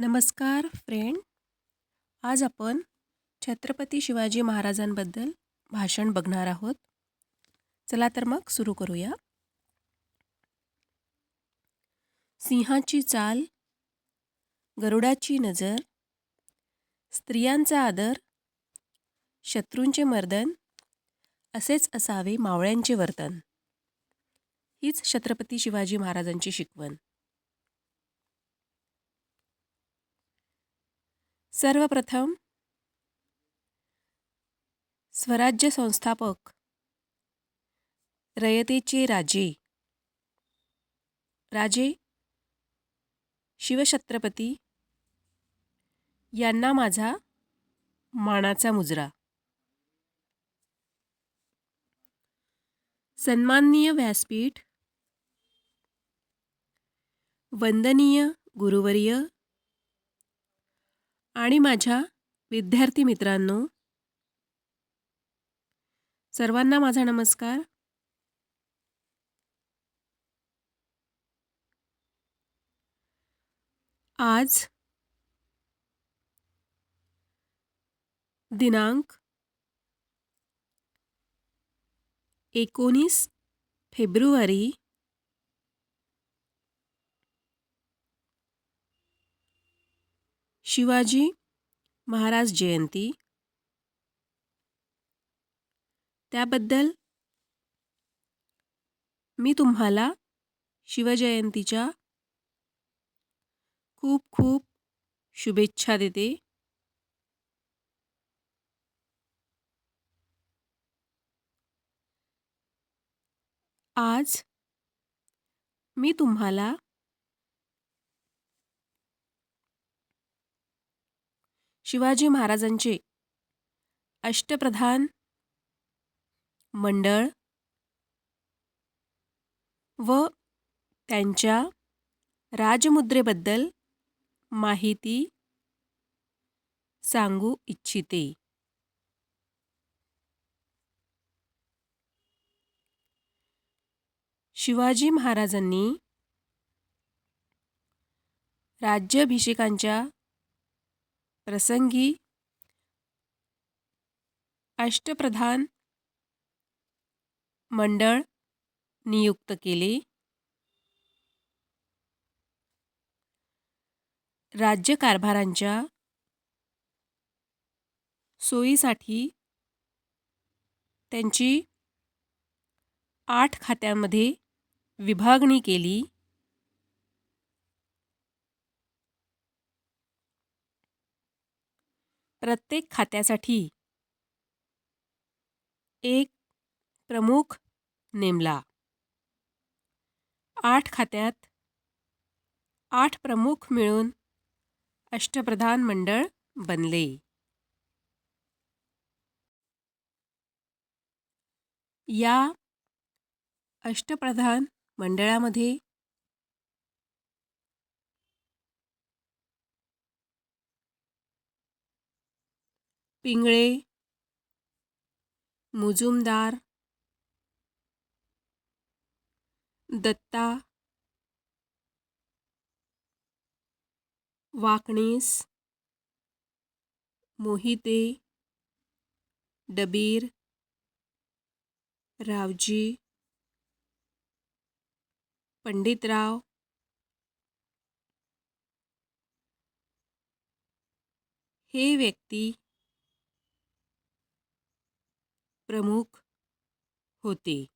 नमस्कार फ्रेंड आज आपण छत्रपती शिवाजी महाराजांबद्दल भाषण बघणार आहोत. चला तर मग सुरू करूया. सिंहाची चाल गरुडाची नजर स्त्रियांचा आदर शत्रूंचे मर्दन असेच असावे मावळ्यांचे वर्तन. हीच छत्रपती शिवाजी महाराजांची शिकवण. सर्वप्रथम स्वराज्य संस्थापक रयतेचे राजे. राजे शिवछत्रपती यांना माझा मानाचा मुजरा. सन्माननीय व्यासपीठ वंदनीय गुरुवर्य आणि माझ्या विद्यार्थी मित्रांनो सर्वांना माझा नमस्कार. आज दिनांक एकोणीस फेब्रुवारी शिवाजी महाराज जयंती. त्याबद्दल मी तुम्हाला शिवजयंतीच्या खूप खूप शुभेच्छा देते. आज मी तुम्हाला शिवाजी महाराजांचे. अष्टप्रधान मंडळ व त्यांच्या राजमुद्रेबद्दल माहिती सांगू इच्छिते. शिवाजी महाराजांनी राज्याभिषेकांच्या प्रसंगी अष्टप्रधान मंडळ नियुक्त केले. राज्यकारभारांच्या सोयीसाठी त्यांची आठ खात्यांमध्ये विभागणी केली. प्रत्येक खात्यासाठी. एक प्रमुख नेमला. आठ खात्यात आठ प्रमुख मिळून अष्टप्रधान मंडळ बनले. या अष्टप्रधान मंडळामध्ये पिंगळे मुजुमदार दत्ता वाकणीस मोहिते डबीर रावजी पंडितराव हे व्यक्ती प्रमुख होते.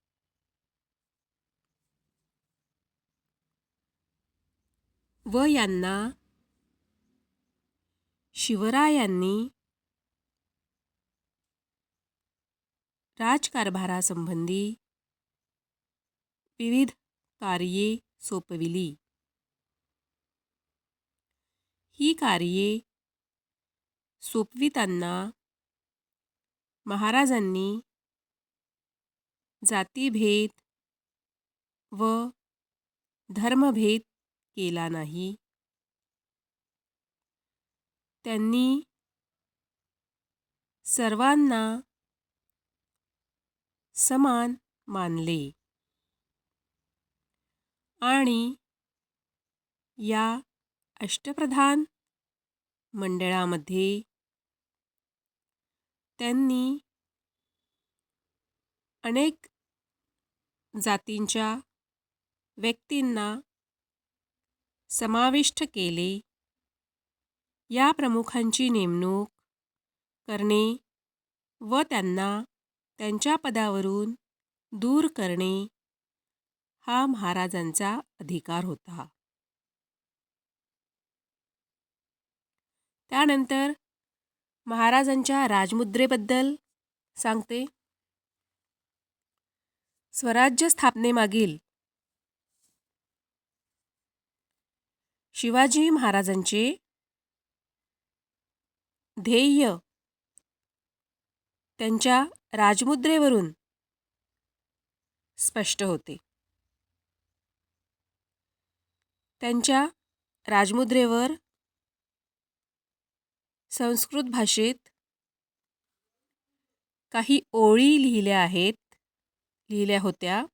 व यांना शिवरायांनी राजकारभारासंबंधी विविध कार्ये सोपविली. ही कार्ये सोपवितांना महाराजांनी जातीभेद व धर्मभेद केला नाही. त्यांनी सर्वांना समान मानले आणि या अष्टप्रधान मंडळामध्ये त्यांनी अनेक जातींच्या व्यक्तींना समाविष्ट केले. या प्रमुखांची नेमणूक करणे व त्यांना त्यांच्या पदावरून दूर करणे हा महाराजांचा अधिकार होता. त्यानंतर महाराजांच्या राजमुद्रेबद्दल सांगते. स्वराज्य स्थापनेमागील शिवाजी महाराजांचे ध्येय त्यांच्या राजमुद्रेवरून स्पष्ट होते. त्यांच्या राजमुद्रेवर संस्कृत भाषेत काही ओळी लिहिल्या आहेत लिहिल्या होत्या.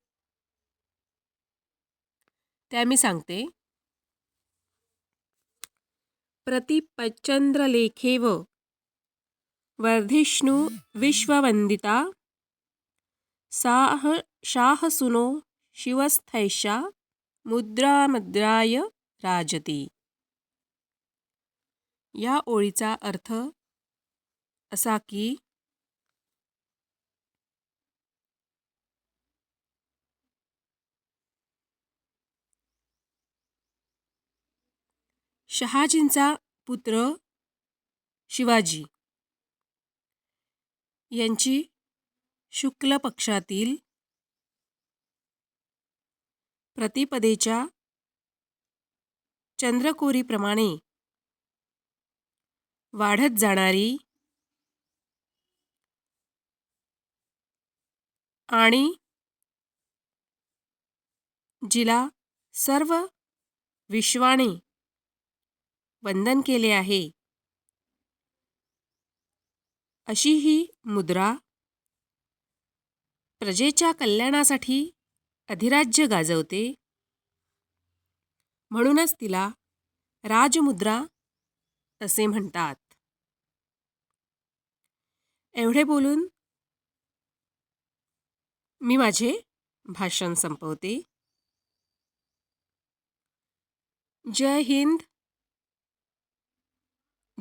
त्या मी सांगते. प्रतिपचंद्रलेखेव वर्धिष्णू विश्ववंदिता साह शाहसुनो शिवस्थैषा मुद्रामद्राय राजती. या ओळीचा अर्थ असा की शहाजींचा पुत्र शिवाजी यांची शुक्ल पक्षातील प्रतिपदेच्या चंद्रकोरीप्रमाणे वाढत जाणारी आणि जिला सर्व विश्वाने वंदन केले आहे. अशी ही मुद्रा प्रजेच्या कल्याणासाठी अधिराज्य गाजवते. म्हणूनच तिला राजमुद्रा असे म्हणतात. एवढे बोलून मी माझे भाषण संपवते. जय हिंद.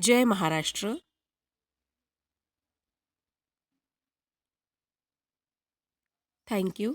जय महाराष्ट्र. Thank you